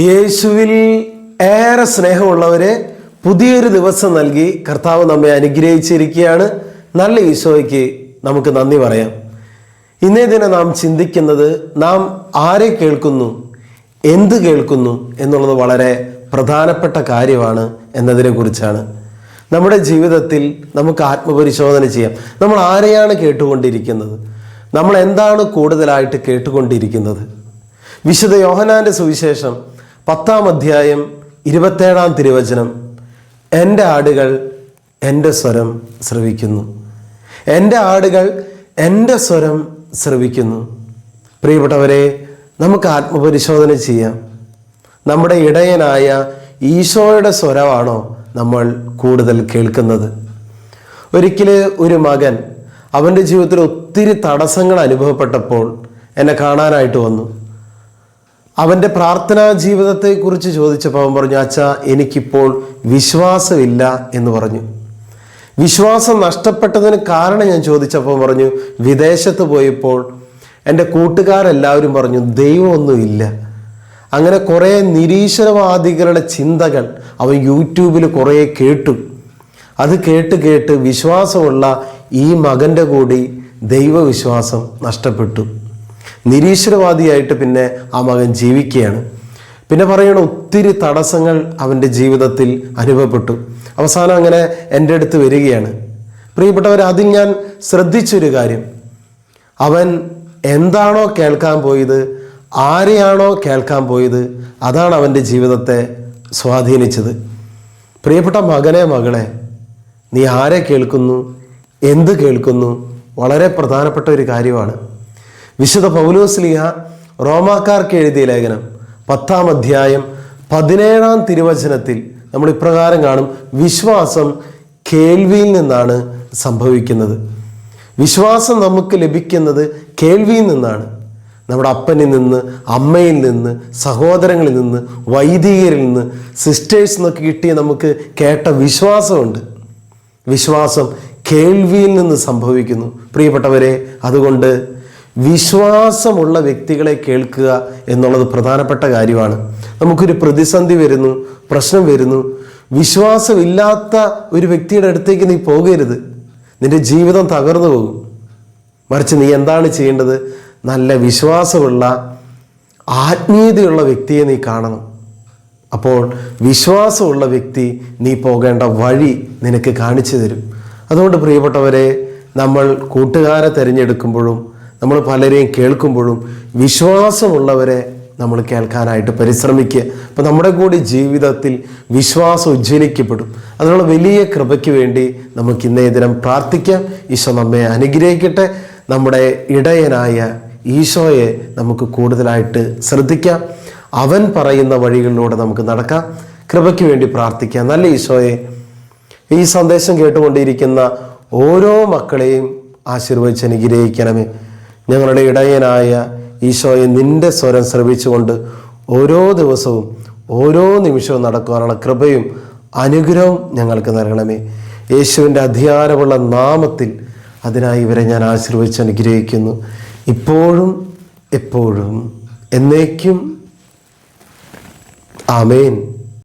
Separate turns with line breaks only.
യേശുവിൽ ഏറെ സ്നേഹമുള്ളവരെ പുതിയൊരു ദിവസം നൽകി കർത്താവ് നമ്മെ അനുഗ്രഹിച്ചിരിക്കുകയാണ്. നല്ല ഈശോയ്ക്ക് നമുക്ക് നന്ദി പറയാം. ഇന്നേ ദിനം നാം ചിന്തിക്കുന്നത് നാം ആരെ കേൾക്കുന്നു എന്ത് കേൾക്കുന്നു എന്നുള്ളത് വളരെ പ്രധാനപ്പെട്ട കാര്യമാണ് എന്നതിനെ കുറിച്ചാണ്. നമ്മുടെ ജീവിതത്തിൽ നമുക്ക് ആത്മപരിശോധന ചെയ്യാം. നമ്മൾ ആരെയാണ് കേട്ടുകൊണ്ടിരിക്കുന്നത്? നമ്മൾ എന്താണ് കൂടുതലായിട്ട് കേട്ടുകൊണ്ടിരിക്കുന്നത്? വിശുദ്ധ യോഹനാന്റെ സുവിശേഷം പത്താം അധ്യായം ഇരുപത്തേഴാം തിരുവചനം. എന്റെ ആടുകൾ എന്റെ സ്വരം ശ്രവിക്കുന്നു. എന്റെ ആടുകൾ എന്റെ സ്വരം ശ്രവിക്കുന്നു. പ്രിയപ്പെട്ടവരെ നമുക്ക് ആത്മപരിശോധന ചെയ്യാം. നമ്മുടെ ഇടയനായ ഈശോയുടെ സ്വരമാണോ നമ്മൾ കൂടുതൽ കേൾക്കുന്നത്? ഒരിക്കൽ ഒരു മകൻ അവന്റെ ജീവിതത്തിൽ ഒത്തിരി തടസ്സങ്ങൾ അനുഭവപ്പെട്ടപ്പോൾ എന്നെ കാണാനായിട്ട് വന്നു. അവന്റെ പ്രാർത്ഥനാ ജീവിതത്തെക്കുറിച്ച് ചോദിച്ചപ്പോൾ അവൻ പറഞ്ഞു അച്ഛ എനിക്കിപ്പോൾ വിശ്വാസമില്ല എന്ന് പറഞ്ഞു. വിശ്വാസം നഷ്ടപ്പെട്ടതിന് കാരണം ഞാൻ ചോദിച്ചപ്പോൾ പറഞ്ഞു വിദേശത്ത് പോയപ്പോൾ എന്റെ കൂട്ടുകാരെല്ലാവരും പറഞ്ഞു ദൈവമൊന്നുമില്ല. അങ്ങനെ കുറേ നിരീശ്വരവാദികളുടെ ചിന്തകൾ അവൻ യൂട്യൂബിൽ കുറേ കേട്ടു. അത് കേട്ട് കേട്ട് വിശ്വാസമുള്ള ഈ മകന്റെ കൂടി ദൈവവിശ്വാസം നഷ്ടപ്പെട്ടു. നിരീശ്വരവാദിയായിട്ട് പിന്നെ ആ മകൻ ജീവിക്കുകയാണ്. പിന്നെ പറയണ ഒത്തിരി തടസ്സങ്ങൾ അവന്റെ ജീവിതത്തിൽ അനുഭവപ്പെട്ടു. അവസാനം അങ്ങനെ എന്റെ അടുത്ത് വരികയാണ്. പ്രിയപ്പെട്ടവർ അതിൽ ഞാൻ ശ്രദ്ധിച്ചൊരു കാര്യം. അവൻ എന്താണോ കേൾക്കാൻ പോയത് ആരെയാണോ കേൾക്കാൻ പോയത് അതാണ് അവന്റെ ജീവിതത്തെ സ്വാധീനിച്ചത്. പ്രിയപ്പെട്ട മകനെ മകളെ നീ ആരെ കേൾക്കുന്നു എന്ത് കേൾക്കുന്നു വളരെ പ്രധാനപ്പെട്ട ഒരു കാര്യമാണ്. വിശുദ്ധ പൗലോസ്ലിഹ റോമാക്കാർക്ക് എഴുതിയ ലേഖനം പത്താം അധ്യായം പതിനേഴാം തിരുവചനത്തിൽ നമ്മൾ ഇപ്രകാരം കാണും. വിശ്വാസം കേൾവിയിൽ നിന്നാണ് സംഭവിക്കുന്നത്. വിശ്വാസം നമുക്ക് ലഭിക്കുന്നത് കേൾവിയിൽ നിന്നാണ്. നമ്മുടെ അപ്പനിൽ നിന്ന് അമ്മയിൽ നിന്ന് സഹോദരങ്ങളിൽ നിന്ന് വൈദികരിൽ നിന്ന് സിസ്റ്റേഴ്സ് എന്നൊക്കെ കിട്ടിയ നമുക്ക് കേട്ട വിശ്വാസമുണ്ട്. വിശ്വാസം കേൾവിയിൽ നിന്ന് സംഭവിക്കുന്നു. പ്രിയപ്പെട്ടവരെ അതുകൊണ്ട് വിശ്വാസമുള്ള വ്യക്തികളെ കേൾക്കുക എന്നുള്ളത് പ്രധാനപ്പെട്ട കാര്യമാണ്. നമുക്കൊരു പ്രതിസന്ധി വരുന്നു പ്രശ്നം വരുന്നു. വിശ്വാസമില്ലാത്ത ഒരു വ്യക്തിയുടെ അടുത്തേക്ക് നീ പോകരുത്. നിന്റെ ജീവിതം തകർന്നു പോകും. മറിച്ച് നീ എന്താണ് ചെയ്യേണ്ടത്? നല്ല വിശ്വാസമുള്ള ആത്മീയതയുള്ള വ്യക്തിയെ നീ കാണണം. അപ്പോൾ വിശ്വാസമുള്ള വ്യക്തി നീ പോകേണ്ട വഴി നിനക്ക് കാണിച്ചു തരും. അതുകൊണ്ട് പ്രിയപ്പെട്ടവരെ നമ്മൾ കൂട്ടുകാരെ തിരഞ്ഞെടുക്കുമ്പോഴും നമ്മൾ പലരെയും കേൾക്കുമ്പോഴും വിശ്വാസമുള്ളവരെ നമ്മൾ കേൾക്കാനായിട്ട് പരിശ്രമിക്കുക. അപ്പം നമ്മുടെ കൂടി ജീവിതത്തിൽ വിശ്വാസം ഉജ്ജ്വലിക്കപ്പെടും. അതിനുള്ള വലിയ കൃപയ്ക്ക് വേണ്ടി നമുക്ക് ഇന്നേ ദിനം പ്രാർത്ഥിക്കാം. ഈശോ നമ്മെ അനുഗ്രഹിക്കട്ടെ. നമ്മുടെ ഇടയനായ ഈശോയെ നമുക്ക് കൂടുതലായിട്ട് ശ്രദ്ധിക്കാം. അവൻ പറയുന്ന വഴികളിലൂടെ നമുക്ക് നടക്കാം. കൃപയ്ക്ക് വേണ്ടി പ്രാർത്ഥിക്കാം. നല്ല ഈശോയെ ഈ സന്ദേശം കേട്ടുകൊണ്ടിരിക്കുന്ന ഓരോ മക്കളെയും ആശീർവദിച്ച് അനുഗ്രഹിക്കണമേ. ഞങ്ങളുടെ ഇടയനായ ഈശോയെ നിന്റെ സ്വരം ശ്രവിച്ചുകൊണ്ട് ഓരോ ദിവസവും ഓരോ നിമിഷവും നടക്കുവാനുള്ള കൃപയും അനുഗ്രഹവും ഞങ്ങൾക്ക് നൽകണമേ. യേശുവിന്റെ അധികാരമുള്ള നാമത്തിൽ അതിനായി ഇവരെ ഞാൻ ആശീർവദിച്ച് അനുഗ്രഹിക്കുന്നു. ഇപ്പോഴും എപ്പോഴും എന്നേക്കും. ആമേൻ.